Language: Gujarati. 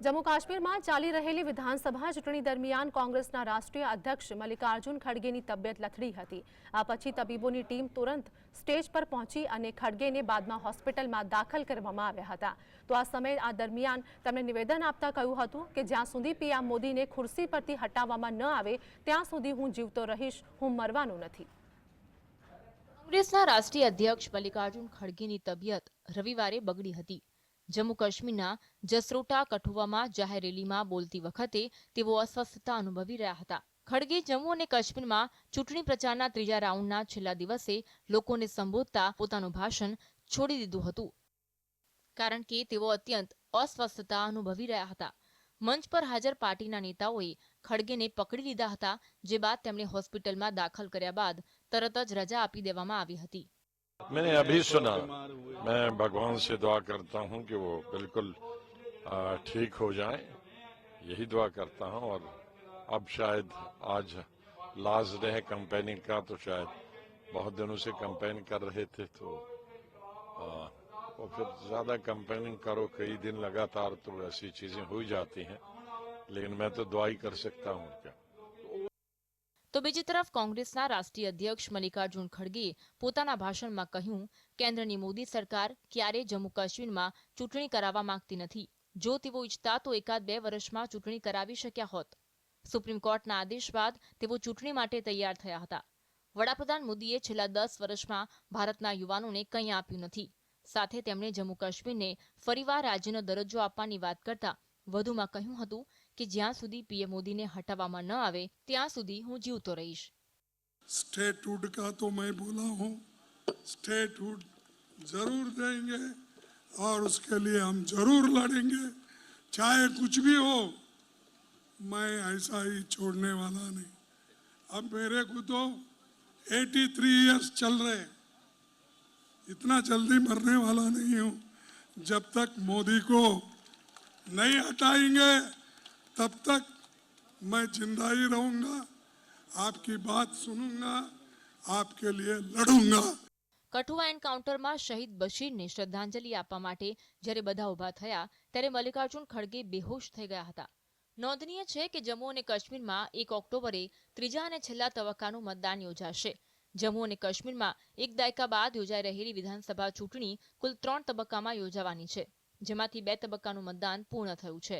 જમ્મુ કાશ્મીરમાં ચાલી રહેલી વિધાનસભા ચૂંટણી દરમિયાન કોંગ્રેસના રાષ્ટ્રીય અધ્યક્ષ મલ્લિકાર્જુન ખડગેની તબિયત લથડી હતી. આ પછી તબીબોની ટીમ તુરંત સ્ટેજ પર પહોંચી અને ખડગેને બાદમાં હોસ્પિટલમાં દાખલ કરવામાં આવ્યા હતા. તો આ સમયે આ દરમિયાન તેમણે નિવેદન આપતા કહ્યું હતું કે જ્યાં સુધી પીએમ મોદીને ખુરશી પરથી હટાવવામાં ન આવે, ત્યાં સુધી હું જીવતો રહીશ, હું મરવાનો નથી. કોંગ્રેસના રાષ્ટ્રીય અધ્યક્ષ મલ્લિકાર્જુન ખડગેની તબિયત રવિવારે બગડી હતી. જમ્મુ કાશ્મીરના જસરોટા કઠુઆમાં જાહેર રેલીમાં બોલતી વખતે તેઓ અસ્વસ્થતા અનુભવી રહ્યા હતા. ખડગે જમ્મુ અને કાશ્મીરમાં ચૂંટણી પ્રચારના ત્રીજા રાઉન્ડના છેલ્લા દિવસે લોકોને સંબોધતા પોતાનું ભાષણ છોડી દીધું હતું. કારણ કે તેઓ અત્યંત અસ્વસ્થતા અનુભવી રહ્યા હતા. મંચ પર હાજર પાર્ટીના નેતાઓએ ખડગેને પકડી લીધા હતા, જે બાદ તેમણે હોસ્પિટલમાં દાખલ કર્યા બાદ તરત જ રજા આપી દેવામાં આવી હતી. میں نے ابھی سنا، میں بھگوان سے دعا کرتا ہوں کہ وہ بالکل ٹھیک ہو جائیں، یہی دعا کرتا ہوں اور اب شاید آج لاز رہے کمپیننگ کا تو شاید بہت دنوں سے کمپین کر رہے تھے تو اور پھر زیادہ کمپیننگ کرو، کئی دن لگاتار تو ایسی چیزیں ہوئی جاتی ہیں، لیکن میں تو دعا ہی کر سکتا ہوں کیا બીજી તરફ કોંગ્રેસના રાષ્ટ્રીય અધ્યક્ષ મલ્લિકાર્જુન ખડગેએ પોતાના ભાષણમાં કહ્યું, કેન્દ્રની મોદી સરકાર ક્યારેય જમ્મુ કાશ્મીરમાં ચૂંટણી કરાવવા માંગતી નથી. જો તેઓ ઈચ્છતા તો એકાદ બે વર્ષમાં ચૂંટણી કરાવી શક્યા હોત. સુપ્રીમ કોર્ટના આદેશ બાદ તેઓ ચૂંટણી માટે તૈયાર થયા હતા. વડાપ્રધાન મોદીએ છેલ્લા દસ વર્ષમાં ભારતના યુવાનોને કંઈ આપ્યું નથી. સાથે તેમણે જમ્મુ કાશ્મીરને ફરીવાર રાજ્યનો દરજ્જો આપવાની વાત કરતા વધુમાં કહ્યું હતું કે જ્યાં સુધી પીએમ મોદીને હટાવવામાં ન આવે ત્યાં સુધી હું જીવતો રહીશ स्टेटहुड का तो मैं बोला हूँ स्टेटहुड जरूर देंगे और उसके लिए हम जरूर लड़ेंगे चाहे कुछ भी हो मैं ऐसा ही छोड़ने वाला नहीं अब मेरे को तो 83 इयर्स चल रहे इतना जल्दी मरने वाला नहीं हूँ जब तक मोदी को नहीं हटाएंगे तब तक मैं जिंदा ही रहूंगा आपकी बात सुनूंगा आपके लिए लड़ूंगा કઠુઆ એન્કાઉન્ટરમાં શહીદ બશીરને શ્રદ્ધાંજલિ આપવા માટે જ્યારે બધા ઊભા થયા ત્યારે મલ્લિકાર્જુન ખડગે બેહોશ થઈ ગયા હતા નોંધનીય છે કે જમ્મુ અને કાશ્મીરમાં એક ઓક્ટોબરે ત્રીજા અને છેલ્લા તબક્કાનું મતદાન યોજાશે જમ્મુ અને કાશ્મીરમાં એક દાયકા બાદ યોજાઈ રહેલી વિધાનસભા ચૂંટણી કુલ ત્રણ તબક્કામાં યોજાવાની છે જેમાંથી બે તબક્કાનું મતદાન પૂર્ણ થયું છે